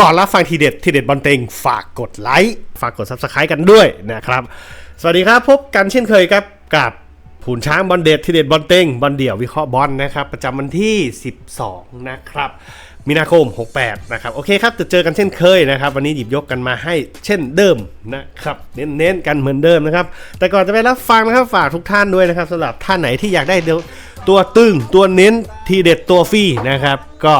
ก่อนรับฟังทีเด็ดทีเด็ดบอลเต็งฝากกดไลค์ฝากกด subscribe กันด้วยนะครับ สวัสดีครับพบกันเช่นเคยครับกับผูนช้างบอลเด็ดทีเด็ดบอลเต็งบอลเดี่ยววิเคราะห์บอลนะครับ ประจำวันที่ 12 นะครับ มีนาคม 68 นะครับ โอเคครับ จะเจอกันเช่นเคยนะครับ วันนี้หยิบยกกันมาให้เช่นเดิมนะครับ เน้นๆกันเหมือนเดิมนะครับ แต่ก่อนจะไปรับฟังนะครับฝากทุกท่านด้วยนะครับสำหรับท่านไหนที่อยากได้ตัวตึงตัวเน้นทีเด็ดตัวฟรีนะครับ ก็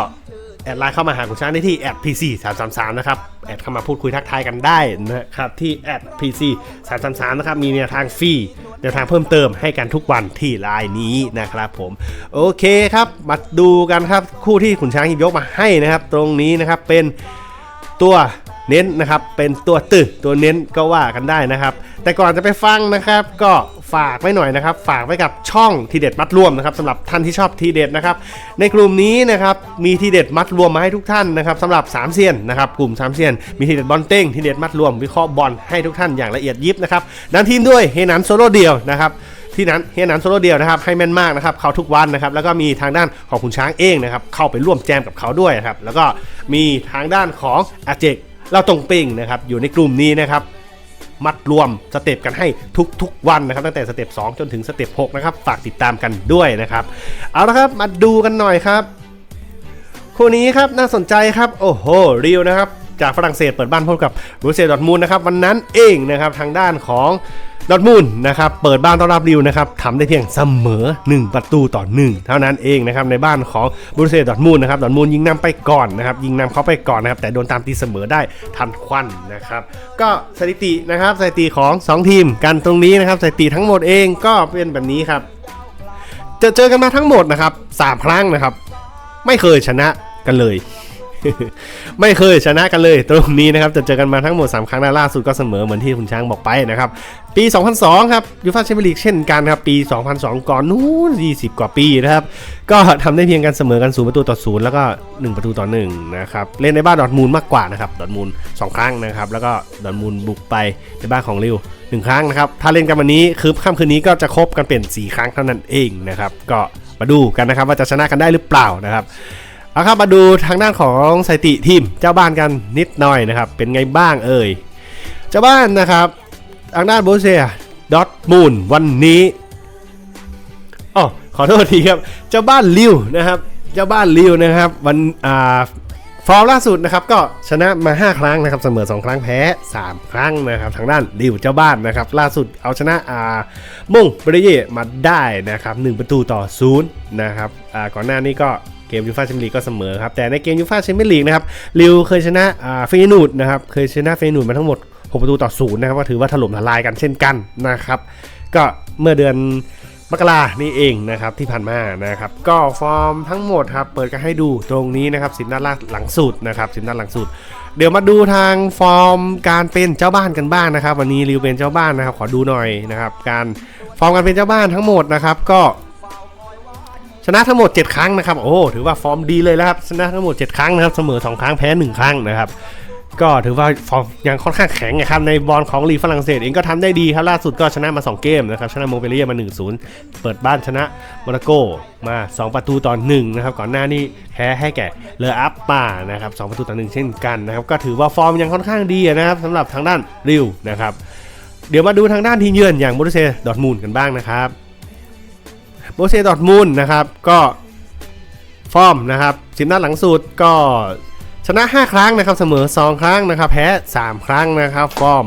แอดไลน์เข้ามาหาคุณช้างได้ที่แอด PC 3 3 3นะครับ แอดเข้ามาพูดคุยทักทายกันได้นะครับ ที่แอด PC 3 3 3นะครับ มีแนวทางฟรีแนวทางเพิ่มเติมให้กันทุกวันที่ไลน์นี้นะครับผม โอเคครับ มาดูกันครับ คู่ที่ขุนช้างหยิบยกมาให้นะครับ ตรงนี้นะครับเป็นตัวเน้นนะครับ เป็นตัวตึตัวเน้นก็ว่ากันได้นะครับ แต่ก่อนจะไปฟังนะครับ ก็ ฝากไว้หน่อยนะครับ ฝากไว้กับช่องทีเด็ดมัดรวมนะครับสำหรับท่านที่ชอบทีเด็ดนะครับ ในกลุ่มนี้นะครับมีทีเด็ดมัดรวมมาให้ทุกท่านนะครับสำหรับ3เซียนนะครับกลุ่ม3เซียนมีทีเด็ดบอลเต้งทีเด็ดมัดรวมวิเคราะห์บอลให้ทุกท่านอย่างละเอียดยิบนะครับดันทีมด้วยเฮนันโซโล่เดียวนะครับที่นั้นเฮียนันโซโล่เดียวนะครับให้แม่นมากนะครับเขาทุกวันนะครับแล้วก็มีทางด้านของคุณช้างเองนะครับเข้าไปร่วมแจมกับเขาด้วยนะครับแล้วก็มีทางด้านของอาเจกเราตรงปิงนะครับอยู่ในกลุ่มนี้นะครับ มัดรวมสเต็ปกันให้ทุกๆวันนะครับตั้งแต่สเต็ป2จนถึงสเต็ป6นะครับฝากติดตามกันด้วยนะครับเอาละครับมาดูกันหน่อยครับคู่นี้ครับน่าสนใจครับโอ้โหเรียวนะครับ จากฝรั่งเศสเปิดบ้านพบกับบรูเซ่ดอทมูลนะครับวันนั้นเองนะครับทางด้านของดอทมูลนะครับเปิดบ้านต้อนรับริวนะครับทำได้เพียงเสมอ 1 ประตูต่อ 1 เท่านั้นเองนะครับในบ้านของบรูเซ่ดอทมูลนะครับดอทมูลยิงนำไปก่อนนะครับยิงนำเขาไปก่อนนะครับแต่โดนตามตีเสมอได้ทันควันนะครับก็สถิตินะครับสถิติของ 2 ทีมกันตรงนี้นะครับสถิติทั้งหมดเองก็เป็นแบบนี้ครับจะเจอกันมาทั้งหมดนะครับ3ครั้งนะครับ ไม่เคยชนะกันเลย ไม่เคยชนะกันเลยตรงนี้นะครับจะเจอกันมาทั้งหมด 3 ครั้งนะล่าสุดก็เสมอเหมือนที่คุณช้างบอกไปนะครับ ปี 2002 ครับยูฟ่าแชมเปี้ยนลีกเช่นกันครับ ปี 2002 ก่อนนู้น20 กว่าปีนะครับ ก็ทำได้เพียงการเสมอกัน0ประตูต่อ0แล้วก็ 1 ประตูต่อ1นะครับเล่นในบ้านดอทมูลมากกว่านะครับดอทมูล2ครั้งนะครับแล้วก็ดอทมูลบุกไปในบ้านของลิวหนึ่งครั้งนะครับ ถ้าเล่นกันวันนี้คือค่ำคืนนี้ก็จะครบกันเป็น 4 ครั้งเท่านั้นเองนะครับ ก็มาดูกันนะครับว่าจะชนะกันได้หรือเปล่านะครับ เอาครับมาดูทางด้านของสถิติทีมเจ้าบ้านกันนิดหน่อยนะครับ เป็นไงบ้างเอ่ย เจ้าบ้านนะครับทางด้านโบเซียดอทมูลวันนี้อ๋อขอโทษทีครับ เจ้าบ้านลิวนะครับ เจ้าบ้านลิวนะครับวันอ่าฟอร์มล่าสุดนะครับก็ชนะมา 5 ครั้งนะครับเสมอ 2 ครั้งแพ้ 3 ครั้งนะครับทางด้านลิวเจ้าบ้านนะครับล่าสุดเอาชนะอ่ามุ่งบรเยมาได้นะครับ1ประตูต่อ0นะครับอ่าก่อนหน้านี้ก็ เกมยูฟ่าแชมเปี้ยนลีกก็เสมอครับ แต่ในเกมยูฟ่าแชมเปี้ยนลีกนะครับลิวเคยชนะอ่าเฟยนูดนะครับเคยชนะเฟยนูดมาทั้งหมด 6 ประตูต่อ0นย์นะครับก็ถือว่าถล่มทลายกันเช่นกันนะครับก็เมื่อเดือนมกรานี่เองนะครับที่ผ่านมานะครับก็ฟอร์มทั้งหมดครับเปิดกันให้ดูตรงนี้นะครับสิบนัดหลังสุดนะครับสิบนัดหลังสุด เดี๋ยวมาดูทางฟอร์มการเป็นเจ้าบ้านกันบ้างนะครับ วันนี้ริวเป็นเจ้าบ้านนะครับขอดูหน่อยนะครับการฟอร์มการเป็นเจ้าบ้านทั้งหมดนะครับก็ ชนะทั้งหมด 7 ครั้งนะครับ โอ้ถือว่าฟอร์มดีเลยแล้วครับ ชนะทั้งหมด 7 ครั้งนะครับ เสมอ 2 ครั้งแพ้ 1 ครั้งนะครับ ก็ถือว่าฟอร์มยังค่อนข้างแข็งนะครับ ในบอลของลีฝรั่งเศสเองก็ทำได้ดีครับ ล่าสุดก็ชนะมา 2 เกมนะครับ ชนะโมเปเลียมา 1-0 เปิดบ้านชนะโมนาโกมา 2 ประตูต่อ1นะครับ ก่อนหน้านี้แพ้ให้แก่เลออัปมานะครับ2ประตูต่อ1เช่นกันนะครับ ก็ถือว่าฟอร์มยังค่อนข้างดีนะครับสำหรับทางด้านริวนะครับ เดี๋ยวมาดูทางด้านทีมเยือนอย่างโบรุเซดอทมูลกันบ้างนะครับ โบเซดอทมูลนะครับ ก็ฟอร์มนะครับสิบนัดหลังสุดก็ชนะ 5 ครั้งนะครับเสมอ 2 ครั้งนะครับ แพ้ 3 ครั้งนะครับ ฟอร์ม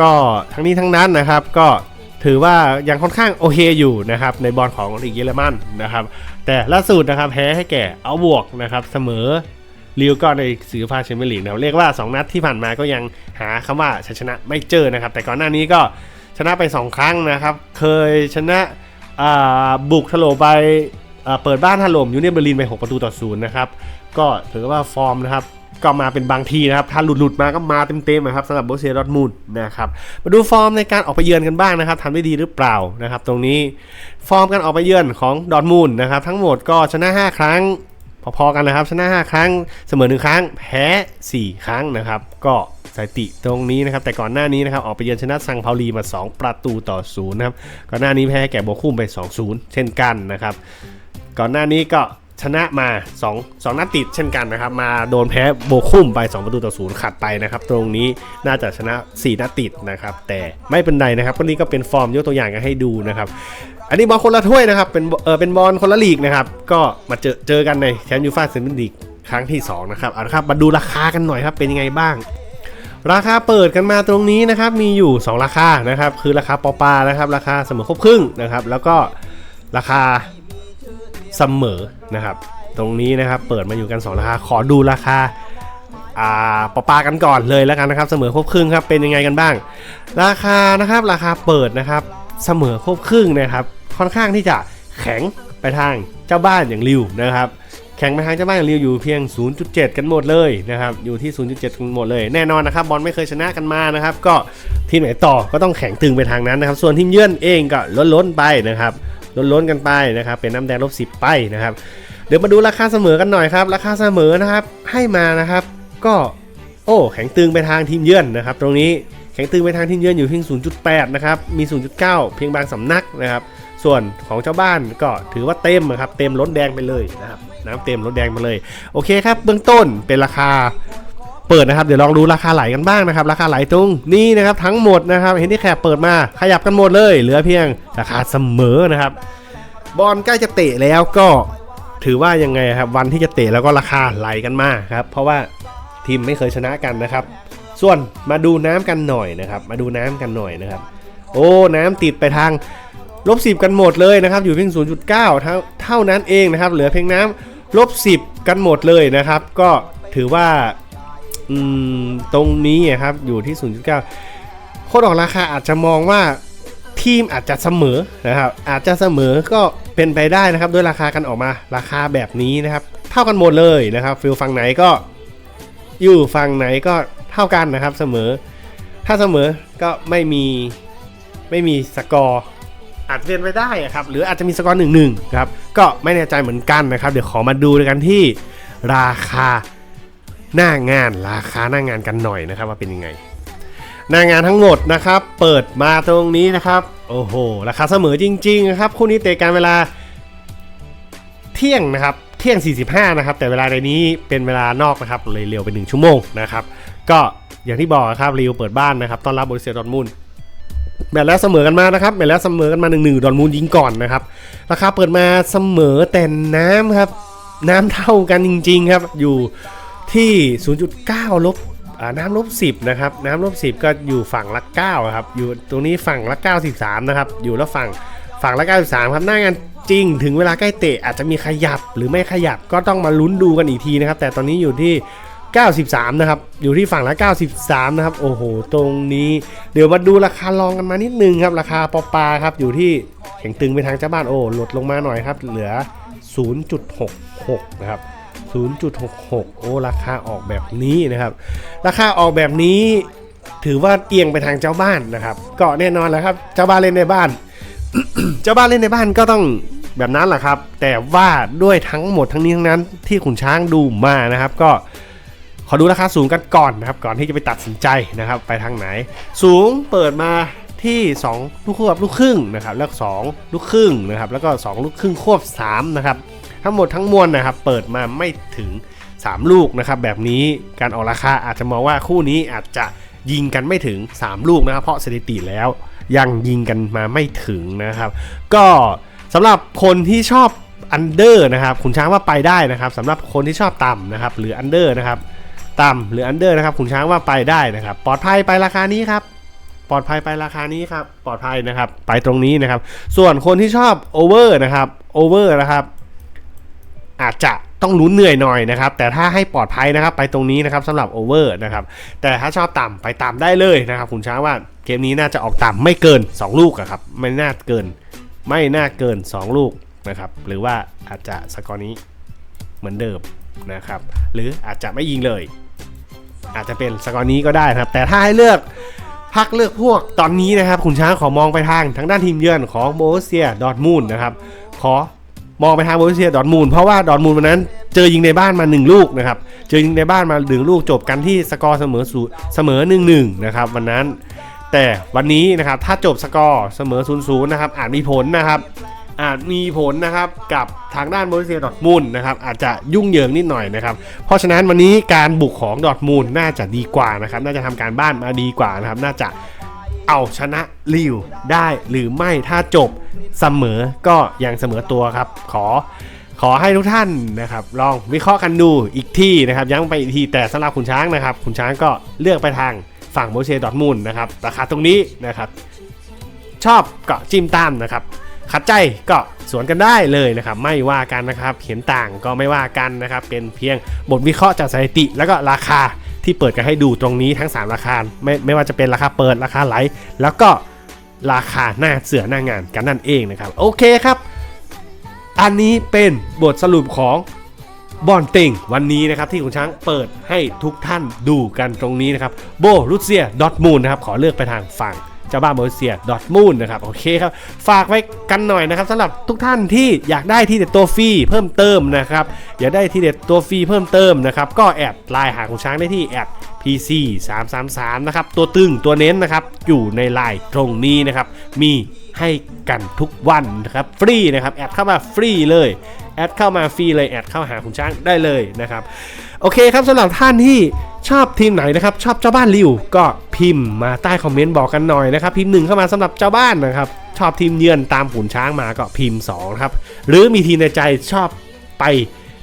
ก็ทั้งนี้ทั้งนั้นนะครับก็ถือว่ายังค่อนข้างโอเคอยู่นะครับในบอลของลีกเยอรมันนะครับ แต่ล่าสุดนะครับแพ้ให้แก่เอาบวกนะครับเสมอลิวก็ในสือฟ้าแชมเปี้ยนลีกนะเรียกว่า 2 นัดที่ผ่านมาก็ยังหาคำว่าชัยชนะไม่เจอนะครับ แต่ก่อนหน้านี้ก็ชนะไป 2 ครั้งนะครับ เคยชนะ บุกถล่มไปเปิดบ้านถล่มยูเนียนเบอร์ลินไป 6 ประตูต่อศูนย์นะครับ ก็ถือว่าฟอร์มนะครับ ก็มาเป็นบางทีนะครับ ถ้าหลุดหลุดมาก็มาเต็มๆนะครับสำหรับโบเซียดอทมูลนะครับ มาดูฟอร์มในการออกไปเยือนกันบ้างนะครับทำได้ดีหรือเปล่านะครับ ตรงนี้ฟอร์มการออกไปเยือนของดอทมูลนะครับ ทั้งหมดก็ชนะ 5 ครั้ง พอๆกันนะครับ ชนะ 5 ครั้งเสมอ 1 ครั้ง แพ้ 4 ครั้งนะครับ ก็สถิติตรงนี้นะครับ แต่ก่อนหน้านี้นะครับ ออกไปเยือนชนะซังเปาลีมา 2 ประตูต่อ0นะครับ ก่อนหน้านี้แพ้แก่โบคุมไป 2-0 เช่นกันนะครับ ก่อนหน้านี้ก็ชนะมา 2 2 นัดติดเช่นกันนะครับ มาโดนแพ้โบคุมไป 2 ประตูต่อศูนย์ขัดไปนะครับ ตรงนี้น่าจะชนะ 4 นัดติดนะครับ แต่ไม่เป็นไรนะครับก็นี่ก็เป็นฟอร์มยกตัวอย่างกันให้ดูนะครับ อันนี้บอลคนละถ้วยนะครับ เป็นเออเป็นบอลคนละลีกนะครับ ก็มาเจอเจอกันในแชมป์ยูฟ่าแชมเปี้ยนลีกครั้งที่ 2 นะครับเอาละครับมาดูราคากันหน่อยครับ เป็นยังไงบ้าง ราคาเปิดกันมาตรงนี้นะครับ มีอยู่ 2 ราคานะครับ คือราคาปอปานะครับ ราคาเสมอครบครึ่งนะครับ แล้วก็ราคาเสมอนะครับ ตรงนี้นะครับ เปิดมาอยู่กัน 2 ราคา ขอดูราคา่าปอปากันก่อนเลยแล้วกันนะครับ เสมอครบครึ่งครับเป็นยังไงกันบ้าง ราคานะครับราคาเปิดนะครับ เสมอครบครึ่งนะครับ ค่อนข้างที่จะแข็งไปทางเจ้าบ้านอย่างริวนะครับแข่งไปทางเจ้าบ้านอย่างริวอยู่เพียง 0.7 กันหมดเลยนะครับอยู่ที่ 0.7 กันหมดเลย แน่นอนนะครับบอลไม่เคยชนะกันมานะครับ ก็ทีมไหนต่อก็ต้องแข่งตึงไปทางนั้นนะครับ ส่วนทีมเยือนเองก็ล้นๆไปนะครับล้นๆกันไปนะครับ เป็นน้ำแดงลบสิบไปนะครับ เดี๋ยวมาดูราคาเสมอกันหน่อยครับ ราคาเสมอนะครับให้มานะครับ ก็โอ้แข็งตึงไปทางทีมเยือนนะครับ ตรงนี้แข็งตึงไปทางทีมเยือนอยู่เพียง 0.8 นะครับมี 0.9 เพียงบางสำนักนะครับ ส่วนของเจ้าบ้านก็ถือว่าเต็มนะครับเต็มล้นแดงไปเลยนะครับน้ำเต็มล้นแดงไปเลยโอเคครับ เบื้องต้นเป็นราคาเปิดนะครับเดี๋ยวลองดูราคาไหลกันบ้างนะครับ ราคาไหลตรงนี้นะครับทั้งหมดนะครับเห็นที่แคบเปิดมาขยับกันหมดเลย เหลือเพียงราคาเสมอนะครับ บอลใกล้จะเตะแล้วก็ถือว่ายังไงครับวันที่จะเตะแล้วก็ราคาไหลกันมากครับ เพราะว่าทีมไม่เคยชนะกันนะครับ ส่วนมาดูน้ำกันหน่อยนะครับ มาดูน้ำกันหน่อยนะครับ โอ้น้ำติดไปทาง ลบสิบกันหมดเลยนะครับอยู่เพียง 0.9 เท่าเท่านั้นเองนะครับเหลือเพียงน้ำลบสิบกันหมดเลยนะครับ ก็ถือว่าตรงนี้ครับอยู่ที่ 0.9 โคตรออกราคาอาจจะมองว่าทีมอาจจะเสมอนะครับอาจจะเสมอก็เป็นไปได้นะครับด้วยราคากันออกมาราคาแบบนี้นะครับ เท่ากันหมดเลยนะครับฟิลฝั่งไหนก็อยู่ฝั่งไหนก็เท่ากันนะครับเสมอ ถ้าเสมอก็ไม่มีไม่มีสกอร์ อาจจะเป็นไปได้ครับหรืออาจจะมีสกอร์หนึ่งหนึ่งครับก็ไม่แน่ใจเหมือนกันนะครับ เดี๋ยวขอมาดูกันที่ราคาหน้างานราคาหน้างานกันหน่อยนะครับว่าเป็นยังไง หน้างานทั้งหมดนะครับ เปิดมาตรงนี้นะครับโอ้โหราคาเสมอจริงๆนะครับ คู่นี้เตะกันเวลาเที่ยงนะครับเที่ยง 45 นะครับ แต่เวลาในนี้เป็นเวลานอกนะครับเลยเร็วไป 1 ชั่วโมงนะครับ ก็อย่างที่บอกครับรีวเปิดบ้านนะครับ ต้อนรับบริเซียดอร์ทมุน แมตช์แล้วเสมอกันมานะครับแมตช์แล้วเสมอกันมา1นึ่งดอร์ทมุนด์ยิงก่อนนะครับราคาเปิดมาเสมอแต่น้ำครับ น้ำเท่ากันจริง ๆครับ อยู่ที่ 0.9 ลบอ่าน้ำลบสิบนะครับน้ำลบสิบก็อยู่ฝั่งละ9ครับอยู่ตรงนี้ฝั่งละ 93 นะครับ อยู่แล้วฝั่งฝั่งละ 93 ครับหน้างานจริง ถึงเวลาใกล้เตะอาจจะมีขยับหรือไม่ขยับก็ต้องมาลุ้นดูกันอีกทีนะครับ แต่ตอนนี้อยู่ที่ 93 นะครับ อยู่ที่ฝั่งละ 93 นะครับ โอ้โห ตรงนี้ เดี๋ยวมาดูราคาลองกันมานิดนึงครับ ราคาปอปาครับ อยู่ที่แข็งตึงไปทางเจ้าบ้าน โอ้ลดลงมาหน่อยครับ เหลือ 0.66 นะครับ 0.66 โอ้ ราคาออกแบบนี้นะครับ ราคาออกแบบนี้ ถือว่าเอียงไปทางเจ้าบ้านนะครับ ก็แน่นอนแล้วครับ เจ้าบ้านเล่นในบ้าน เจ้าบ้านเล่นในบ้านก็ต้องแบบนั้นแหละครับ แต่ว่าด้วยทั้งหมดทั้งนี้ทั้งนั้นที่ขุนช้างดูมานะครับ ก็ ขอดูราคาสูงกันก่อนนะครับ ก่อนที่จะไปตัดสินใจนะครับ ไปทางไหน สูงเปิดมาที่2ลูกควบลูกครึ่งนะครับ แล้วสองลูกครึ่งนะครับ แล้วก็2ลูกครึ่งควบ3นะครับ ทั้งหมดทั้งมวลนะครับ เปิดมาไม่ถึง 3 ลูกนะครับ แบบนี้การออกราคาอาจจะมองว่าคู่นี้อาจจะยิงกันไม่ถึง 3 ลูกนะครับ เพราะสถิติแล้วยังยิงกันมาไม่ถึงนะครับ ก็สำหรับคนที่ชอบอันเดอร์นะครับขุนช้างว่าไปได้นะครับสำหรับคนที่ชอบต่ำนะครับ หรืออันเดอร์นะครับ ต่ำหรืออันเดอร์นะครับขุนช้างว่าไปได้นะครับ ปลอดภัยไปราคานี้ครับปลอดภัยไปราคานี้ครับปลอดภัยนะครับ ไปตรงนี้นะครับ ส่วนคนที่ชอบโอเวอร์นะครับโอเวอร์นะครับ อาจจะต้องลุ้นเหนื่อยหน่อยนะครับ แต่ถ้าให้ปลอดภัยนะครับ ไปตรงนี้นะครับสำหรับโอเวอร์นะครับ แต่ถ้าชอบต่ำไปต่ำได้เลยนะครับ คุณช้างว่าเกมนี้น่าจะออกต่ำไม่เกิน 2 ลูกครับไม่น่าเกิน ไม่น่าเกิน 2 ลูกนะครับ หรือว่าอาจจะสกอร์นี้เหมือนเดิม นะครับ หรืออาจจะไม่ยิงเลย อาจจะเป็นสกอร์นี้ก็ได้นะครับ แต่ถ้าให้เลือกพักเลือกพวกตอนนี้นะครับคุณช้างขอมองไปทางทางด้านทีมเยือนของโบเซียดอทมูลนะครับ ขอมองไปทางโบเซียดอทมูลเพราะว่าดอทมูลวันนั้นเจอยิงในบ้านมา 1 ลูกนะครับ เจอยิงในบ้านมาหนึ่งลูกจบกันที่สกอร์เสมอสูเสมอ1นหนึ่งนะครับวันนั้น แต่วันนี้นะครับถ้าจบสกอร์เสมอ0ูนย์นะครับอาจมีผลนะครับ อาจมีผลนะครับกับทางด้านโบรุเซียดอทมุนด์นะครับอาจจะยุ่งเหยิงนิดหน่อยนะครับเพราะฉะนั้นวันนี้การบุกของดอทมุนด์น่าจะดีกว่านะครับน่าจะทำการบ้านมาดีกว่านะครับน่าจะเอาชนะลิวได้หรือไม่ถ้าจบเสมอก็ยังเสมอตัวครับ ขอขอให้ทุกท่านนะครับ ลองวิเคราะห์กันดูอีกที่นะครับย้ำไปอีกทีแต่สำหรับคุณช้างนะครับ คุณช้างก็เลือกไปทางฝั่งโบเชดอทมุนด์นะครับราคาตรงนี้นะครับ ชอบก็จิ้มตามนะครับ ขัดใจก็สวนกันได้เลยนะครับ ไม่ว่ากันนะครับ เห็นต่างก็ไม่ว่ากันนะครับ เป็นเพียงบทวิเคราะห์จากสถิติ แล้วก็ราคาที่เปิดกันให้ดูตรงนี้ทั้ง 3 ราคาไม่ไม่ว่าจะเป็นราคาเปิดราคาไหล แล้วก็ราคาหน้าเสือหน้างานกันนั่นเองนะครับ โอเคครับ อันนี้เป็นบทสรุปของ บอลต็งวันนี้นะครับที่คุณช้างเปิดให้ทุกท่านดูกันตรงนี้นะครับโบรุเซียดอทมูนนะครับขอเลือกไปทางฝั่งเจ้าบ้านโบเซียดอทมูนนะครับโอเคครับฝากไว้กันหน่อยนะครับสำหรับทุกท่านที่อยากได้ที่เด็ดตัวฟรีเพิ่มเติมนะครับอยากได้ที่เด็ดตัวฟรีเพิ่มเติมนะครับก็แอดไลน์หาคุณช้างได้ที่แอด PC 3 3 3นะครับตัวตึงตัวเน้นนะครับอยู่ในไลน์ตรงนี้นะครับมีให้กันทุกวันนะครับฟรีนะครับแอดเข้ามาฟรีเลยแอดเข้ามาฟรีเลยแอดเข้าหาคุณช้างได้เลยนะครับโอเคครับสำหรับท่านที่ชอบทีมไหนนะครับชอบเจ้าบ้านริวก็พิมพ์มาใต้คอมเมนต์บอกกันหน่อยนะครับพิมพ์หนึ่งเข้ามาสำหรับเจ้าบ้านนะครับชอบทีมเยือนตามขุนช้างมาก็พิมพ์2ครับหรือมีทีมในใจชอบไป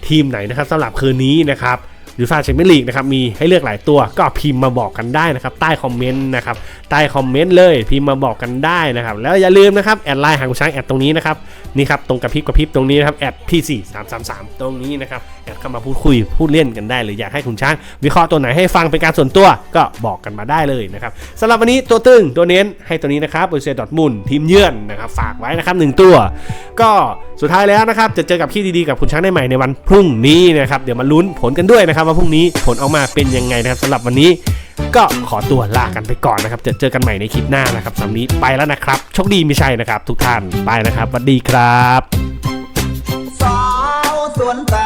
ทีมไหนนะครับสำหรับคืนนี้นะครับ หรือฟาแชมเปี้ยนลีกนะครับมีให้เลือกหลายตัวก็พิมพ์มาบอกกันได้นะครับใต้คอมเมนต์นะครับใต้คอมเมนต์เลยพิมพ์มาบอกกันได้นะครับแล้วอย่าลืมนะครับแอดไลน์หางช้างแอดตรงนี้นะครับนี่ครับตรงกระพริบกระพริบตรงนี้นะครับแอดพีซีสามสามสามตรงนี้นะครับแอดเข้ามาพูดคุยพูดเล่นกันได้เลยอยากให้คุณช้าง วิเคราะห์ตัวไหนให้ฟังเป็นการส่วนตัวก็บอกกันมาได้เลยนะครับสำหรับวันนี้ตัวตึงตัวเน้นให้ตัวนี้นะครับบริเซดอทมุนทีมเยือนนะครับฝากไว้นะครับหนึ่งตัว ก็สุดท้ายแล้วนะครับจะเจอกับที่ดีๆกับคุณช้างได้ใหม่ในวันพรุ่งนี้นะครับเดี๋ยวมาลุ้นผลกันด้วยนะครับว่าพรุ่งนี้ผลออกมาเป็นยังไงนะครับสำหรับวันนี้ ก็ขอตัวลากันไปก่อนนะครับจะเจอกันใหม่ในคลิปหน้านะครับสำหรับนี้ไปแล้วนะครับโชคดีไม่ใช่นะครับ ทุกท่านไปนะครับสวัสดีครับ สาวสวนต